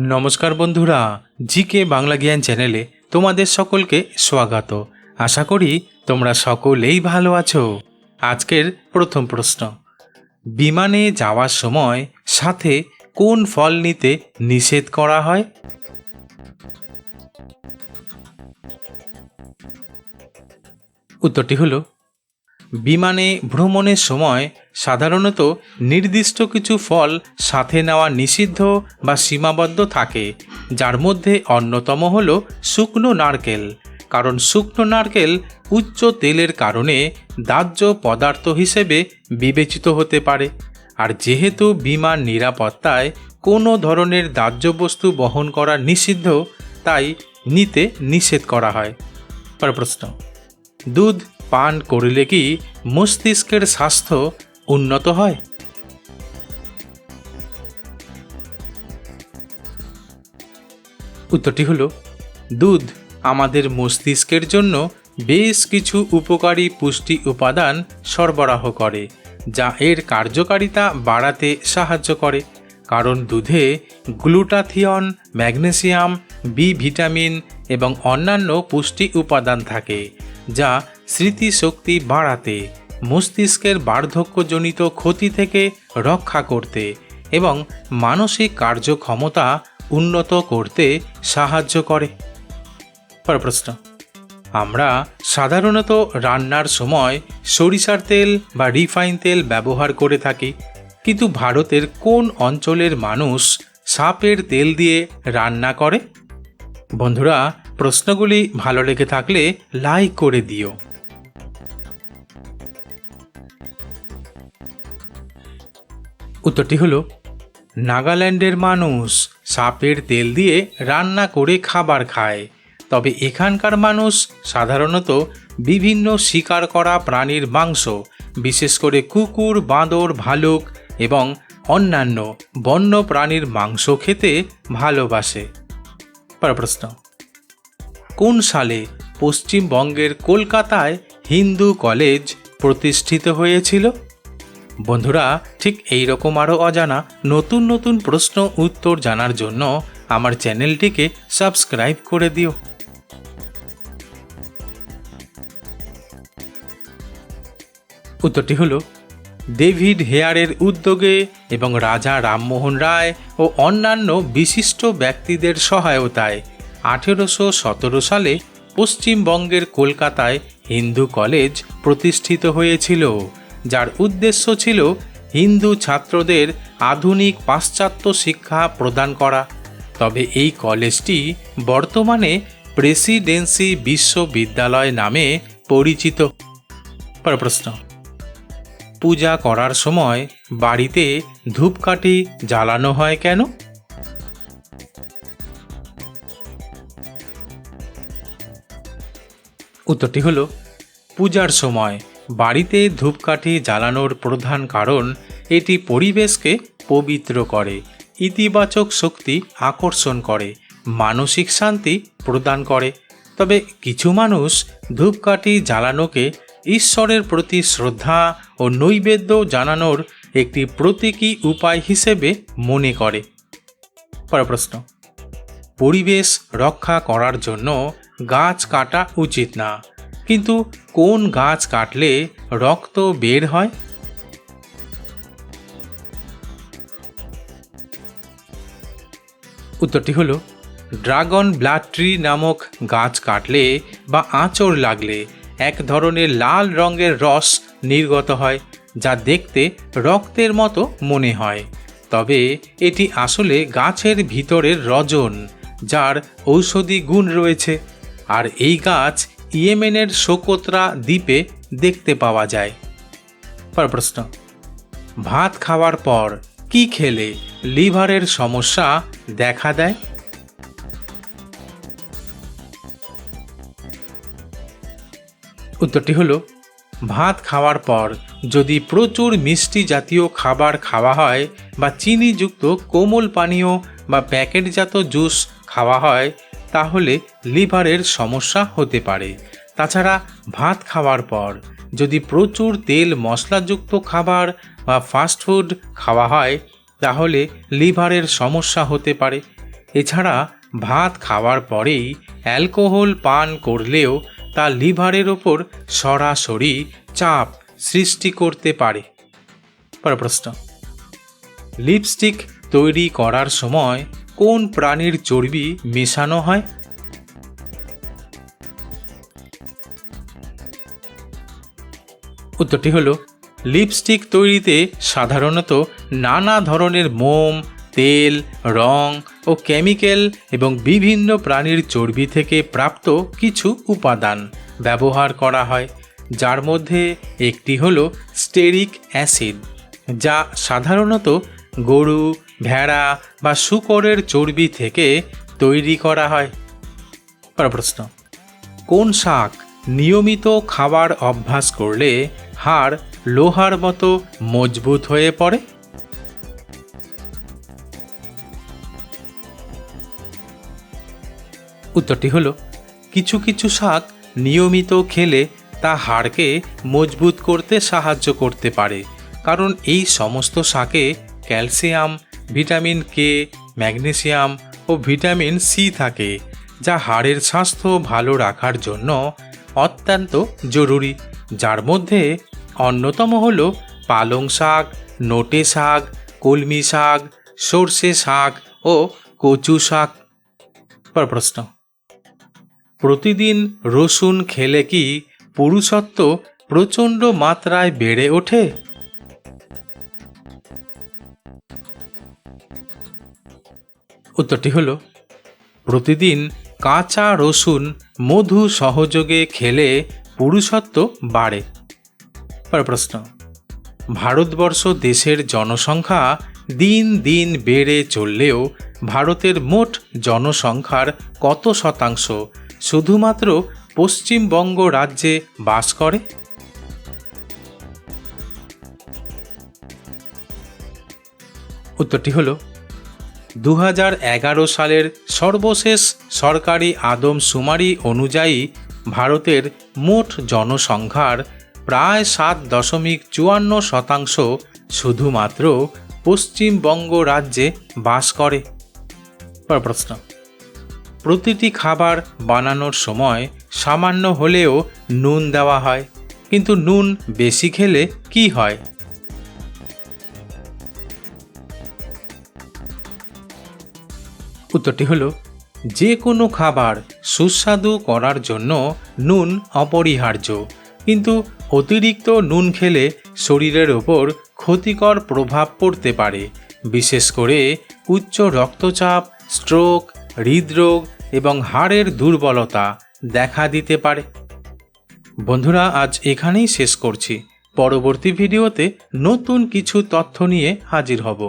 নমস্কার বন্ধুরা, জিকে বাংলা জ্ঞান চ্যানেলে তোমাদের সকলকে স্বাগত। আশা করি তোমরা সকলেই ভালো আছো। আজকের প্রথম প্রশ্ন, বিমানে যাওয়ার সময় সাথে কোন ফল নিতে নিষেধ করা হয়? উত্তরটি হলো, বিমানে ভ্রমণের সময় সাধারণত নির্দিষ্ট কিছু ফল সাথে নেওয়া নিষিদ্ধ বা সীমাবদ্ধ থাকে, যার মধ্যে অন্যতম হল শুকনো নারকেল। কারণ শুকনো নারকেল উচ্চ তেলের কারণে দাহ্য পদার্থ হিসেবে বিবেচিত হতে পারে। আর যেহেতু বিমান নিরাপত্তায় কোনো ধরনের দাহ্য বস্তু বহন করা নিষিদ্ধ, তাই নিতে নিষেধ করা হয়। পর প্রশ্ন, দুধ পান করলে কি মস্তিষ্কের স্বাস্থ্য উন্নত হয়। উত্তরটি হলো, দুধ আমাদের মস্তিষ্কের জন্য বেশ কিছু উপকারী পুষ্টি উপাদান সরবরাহ করে, যা এর কার্যকারিতা বাড়াতে সাহায্য করে। কারণ দুধে গ্লুটাথিয়ন, ম্যাগনেসিয়াম বি ভিটামিন এবং অন্যান্য পুষ্টি উপাদান থাকে, যা স্মৃতিশক্তি বাড়াতে মস্তিষ্কের বার্ধক্যজনিত ক্ষতি থেকে রক্ষা করতে এবং মানসিক কার্যক্ষমতা উন্নত করতে সাহায্য করে। পর প্রশ্ন। আমরা সাধারণত রান্নার সময় সরিষার তেল বা রিফাইন তেল ব্যবহার করে থাকি কিন্তু ভারতের কোন অঞ্চলের মানুষ সাপের তেল দিয়ে রান্না করে? বন্ধুরা প্রশ্নগুলি ভালো লেগে থাকলে লাইক করে দিও। উত্তরটি হলো, নাগাল্যান্ডের মানুষ সাপের তেল দিয়ে রান্না করে খাবার খায়। তবে এখানকার মানুষ সাধারণত বিভিন্ন শিকার করা প্রাণীর মাংস, বিশেষ করে কুকুর, বাঁদর, ভালুক এবং অন্যান্য বন্য প্রাণীর মাংস খেতে ভালোবাসে। পর প্রশ্ন, কোন সালে পশ্চিমবঙ্গের কলকাতায় হিন্দু কলেজ প্রতিষ্ঠিত হয়েছিল? বন্ধুরা, ঠিক এই রকম আরও অজানা নতুন নতুন প্রশ্ন উত্তর জানার জন্য আমার চ্যানেলটিকে সাবস্ক্রাইব করে দিও। উত্তরটি হলো, ডেভিড হেয়ারের উদ্যোগে এবং রাজা রামমোহন রায় ও অন্যান্য বিশিষ্ট ব্যক্তিদের সহায়তায় আঠেরোশো সতেরো সালে পশ্চিমবঙ্গের কলকাতায় হিন্দু কলেজ প্রতিষ্ঠিত হয়েছিল। যার উদ্দেশ্য ছিল হিন্দু ছাত্রদের আধুনিক পাশ্চাত্য শিক্ষা প্রদান করা। তবে এই কলেজটি বর্তমানে প্রেসিডেন্সি বিশ্ববিদ্যালয় নামে পরিচিত। প্রশ্ন। পূজা করার সময় বাড়িতে ধূপকাঠি জ্বালানো হয় কেন? উত্তরটি হলো, পূজার সময় বাড়িতে ধূপকাঠি জ্বালানোর প্রধান কারণ, এটি পরিবেশকে পবিত্র করে, ইতিবাচক শক্তি আকর্ষণ করে, মানসিক শান্তি প্রদান করে। তবে কিছু মানুষ ধূপকাঠি জ্বালানোকে ঈশ্বরের প্রতি শ্রদ্ধা ও নৈবেদ্য জানানোর একটি প্রতীকী উপায় হিসেবে মনে করে। পর প্রশ্ন পরিবেশ রক্ষা করার জন্য গাছ কাটা উচিত না? কিন্তু কোন গাছ কাটলে রক্ত বের হয়? উত্তরটি হলো, ড্রাগন ব্লাড ট্রি নামক গাছ কাটলে বা আঁচড় লাগলে এক ধরনের লাল রঙের রস নির্গত হয়, যা দেখতে রক্তের মতো মনে হয়। তবে এটি আসলে গাছের ভিতরের রজন, যার ঔষধি গুণ রয়েছে। আর এই গাছ ইয়েমেনের সোকোত্রা দ্বীপে দেখতে পাওয়া যায়। পর প্রশ্ন, ভাত খাওয়ার পর কি খেলে লিভারের সমস্যা দেখা দেয়? উত্তরটি হলো, ভাত খাওয়ার পর যদি প্রচুর মিষ্টি জাতীয় খাবার খাওয়া হয় বা চিনিযুক্ত কোমল পানীয় বা প্যাকেটজাত জুস খাওয়া হয় তাহলে লিভারের সমস্যা হতে পারে। তাছাড়া ভাত খাওয়ার পর যদি প্রচুর তেল মশলাযুক্ত খাবার বা ফাস্টফুড খাওয়া হয়, তাহলে লিভারের সমস্যা হতে পারে। এছাড়া ভাত খাওয়ার পরেই অ্যালকোহল পান করলেও তা লিভারের ওপর সরাসরি চাপ সৃষ্টি করতে পারে। প্রশ্ন। লিপস্টিক তৈরি করার সময় কোন প্রাণীর চর্বি মেশানো হয়? উত্তরটি হলো, লিপস্টিক তৈরিতে সাধারণত নানা ধরনের মোম, তেল, রং ও কেমিক্যাল এবং বিভিন্ন প্রাণীর চর্বি থেকে প্রাপ্ত কিছু উপাদান ব্যবহার করা হয়, যার মধ্যে একটি হলো স্টেরিক অ্যাসিড, যা সাধারণত গরু, ভেড়া বা শুকরের চর্বি থেকে তৈরি করা হয়। প্রশ্ন, কোন শাক নিয়মিত খাবার অভ্যাস করলে হাড় লোহার মতো মজবুত হয়ে পড়ে? উত্তরটি হল, কিছু কিছু শাক নিয়মিত খেলে তা হাড়কে মজবুত করতে সাহায্য করতে পারে, কারণ এই সমস্ত শাকে ক্যালসিয়াম, ভিটামিন কে ম্যাগনেসিয়াম ও ভিটামিন সি থাকে, যা হাড়ের স্বাস্থ্য ভালো রাখার জন্য অত্যন্ত জরুরি। যার মধ্যে অন্যতম হল পালং শাক, নোটে শাক, কলমি শাক, সর্ষে শাক ও কচু শাক। পর প্রশ্ন। প্রতিদিন রসুন খেলে কি পুরুষত্ব প্রচণ্ড মাত্রায় বেড়ে ওঠে? উত্তরটি হলো, প্রতিদিন কাঁচা রসুন মধু সহযোগে খেলে পুরুষত্ব বাড়ে। পরের প্রশ্ন, ভারতবর্ষ দেশের জনসংখ্যা দিন দিন বেড়ে চললেও ভারতের মোট জনসংখ্যার কত শতাংশ শুধুমাত্র পশ্চিমবঙ্গ রাজ্যে বাস করে? উত্তরটি হলো দু হাজার এগারো সালের সর্বশেষ সরকারি আদমশুমারি অনুযায়ী ভারতের মোট জনসংখ্যার প্রায় সাত দশমিক চুয়ান্ন শতাংশ শুধুমাত্র পশ্চিমবঙ্গ রাজ্যে বাস করে। প্রশ্ন। প্রতিটি খাবার বানানোর সময় সামান্য হলেও নুন দেওয়া হয় কিন্তু নুন বেশি খেলে কি হয়? উত্তরটি হলো, যে কোনো খাবার সুস্বাদু করার জন্য নুন অপরিহার্য, কিন্তু অতিরিক্ত নুন খেলে শরীরের ওপর ক্ষতিকর প্রভাব পড়তে পারে, বিশেষ করে উচ্চ রক্তচাপ, স্ট্রোক, হৃদরোগ এবং হাড়ের দুর্বলতা দেখা দিতে পারে। বন্ধুরা, আজ এখানেই শেষ করছি। পরবর্তী ভিডিওতে নতুন কিছু তথ্য নিয়ে হাজির হব।